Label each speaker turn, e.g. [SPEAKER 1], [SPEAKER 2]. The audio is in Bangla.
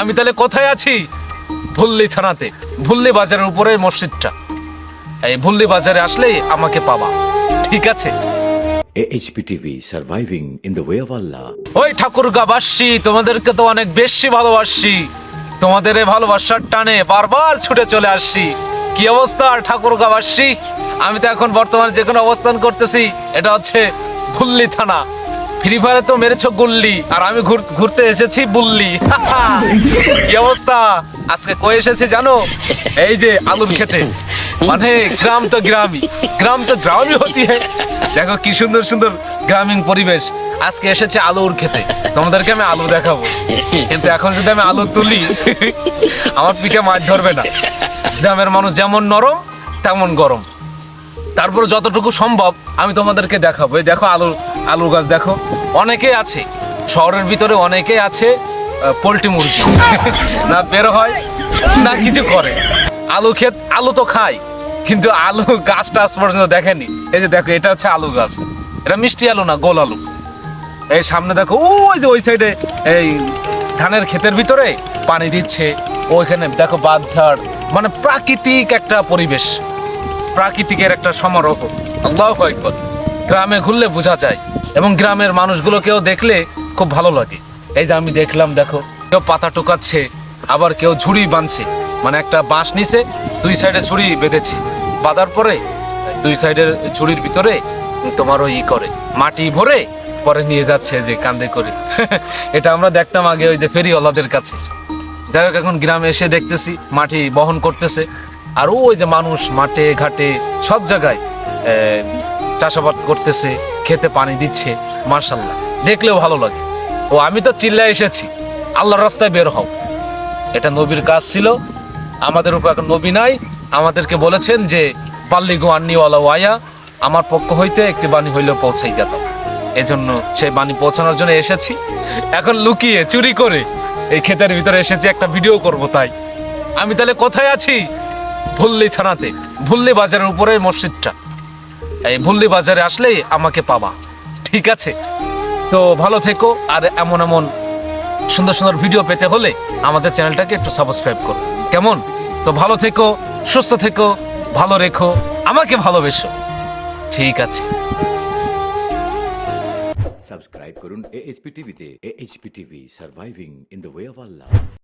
[SPEAKER 1] আমি তাহলে কোথায় আছি? ভুল্লি থানাতে ভুল্লি বাজারের উপরে মসজিদটা। এই ভুল্লি বাজারে আসলেই আমাকে পাবা। ঠিক আছে?
[SPEAKER 2] AHP TV surviving in the way of
[SPEAKER 1] ওই তোমাদেরকে তো অনেক বেশি ভালোবাসছি তোমাদের এই ভালোবাসার টানে বারবার ছুটে চলে আসছি কি অবস্থা ঠাকুর বাসছি আমি তো এখন বর্তমানে যে কোনো অবস্থান করতেছি এটা হচ্ছে ভুল্লি থানা। ফ্রি ফায়ারে তো মেরেছো গুল্লি, আর আমি ঘুর- ঘুরতে এসেছি বুল্লি। কি অবস্থা? আজকে কই এসেছি জানো? এই যে আলুর খেতে। মানে গ্রাম তো গ্রামই, গ্রাম তো গ্রামই হ্যাঁ দেখো কি সুন্দর সুন্দর গ্রামীণ পরিবেশ। আজকে এসেছে আলুর খেতে। তোমাদেরকে আমি আলু দেখাবো। কিন্তু এখন যদি আমি আলু তুলি, আমার পিঠে মাছ ধরবে না। গ্রামের মানুষ যেমন নরম, তেমন গরম। তারপর যতটুকু সম্ভব আমি তোমাদেরকে দেখাবো। এই দেখো আলু আলু গাছ দেখো, অনেকে আছে, শহরের ভিতরে অনেকে আছে পোলট্রি মুরগি। না বের হয়, না কিছু করে। আলু ক্ষেত, আলু তো খায় কিন্তু আলু গাছটা আজ পর্যন্ত দেখেনি। এই যে দেখো, এটা হচ্ছে আলু গাছ। এটা মিষ্টি আলু না, গোল আলু। এই সামনে দেখো, ওই যে ওই সাইডে এই ধানের ক্ষেতের ভিতরে পানি দিচ্ছে। ওইখানে দেখো বাঁধঝাড় মানে প্রাকৃতিক একটা পরিবেশ, প্রাকৃতিকের একটা সমারোহ। গ্রামে ঘুরলে বোঝা যায়। এবং গ্রামের মানুষগুলোকেও দেখলে খুব ভালো লাগে। এই যে আমি দেখলাম, দেখো, কেউ পাতা টোকাচ্ছে, আবার কেউ ঝুড়ি বাঁধছে। মানে একটা বাঁশ নিছে, দুই সাইডে ঝুড়ি বেঁধেছি। বাঁধার পরে দুই সাইডের ঝুড়ির ভিতরে তোমার ওই করে, মাটি ভরে পরে নিয়ে যাচ্ছে যে কান্দে করে। এটা আমরা দেখতাম আগে ওই যে ফেরিওয়ালাদের কাছে। যাই হোক, এখন গ্রামে এসে দেখতেছি, মাটি বহন করতেছে। আর ওই যে মানুষ মাঠে, ঘাটে, সব জায়গায় চাষাবাদ করতেছে। খেতে পানি দিচ্ছে মার্শাল্লাহ দেখলেও ভালো লাগে। ও, আমি তো চিল্লায় এসেছি। আল্লাহর রাস্তায় বের হও। এটা নবীর কাজ ছিল। আমাদের উপর এখন নবী নাই। আমাদেরকে বলেছেন যে পাল্লিগো আন্নিওয়ালা ওয়াইয়া, আমার পক্ষ হইতে একটি বাণী হইলেও পৌঁছাই গেল এজন্য সেই বাণী পৌঁছানোর জন্য এসেছি। এখন লুকিয়ে, চুরি করে এই ক্ষেতের ভিতরে এসেছি, একটা ভিডিও করব তাই। আমি তাহলে কোথায় আছি? ভুল্লি থানাতে, ভুল্লি বাজারের উপরে মসজিদটা। এই ভুল্লি বাজারে আসলেই আমাকে পাবা। ঠিক আছে? তো ভালো থেকো, আর এমন এমন সুন্দর সুন্দর ভিডিও পেতে হলে আমাদের চ্যানেলটাকে একটু সাবস্ক্রাইব করো। কেমন? তো ভালো থেকো, সুস্থ থেকো, ভালো রেখো, আমাকে ভালোবেসো। ঠিক আছে।
[SPEAKER 2] সাবস্ক্রাইব করুন AHP TV তে। AHP TV surviving in the way of Allah.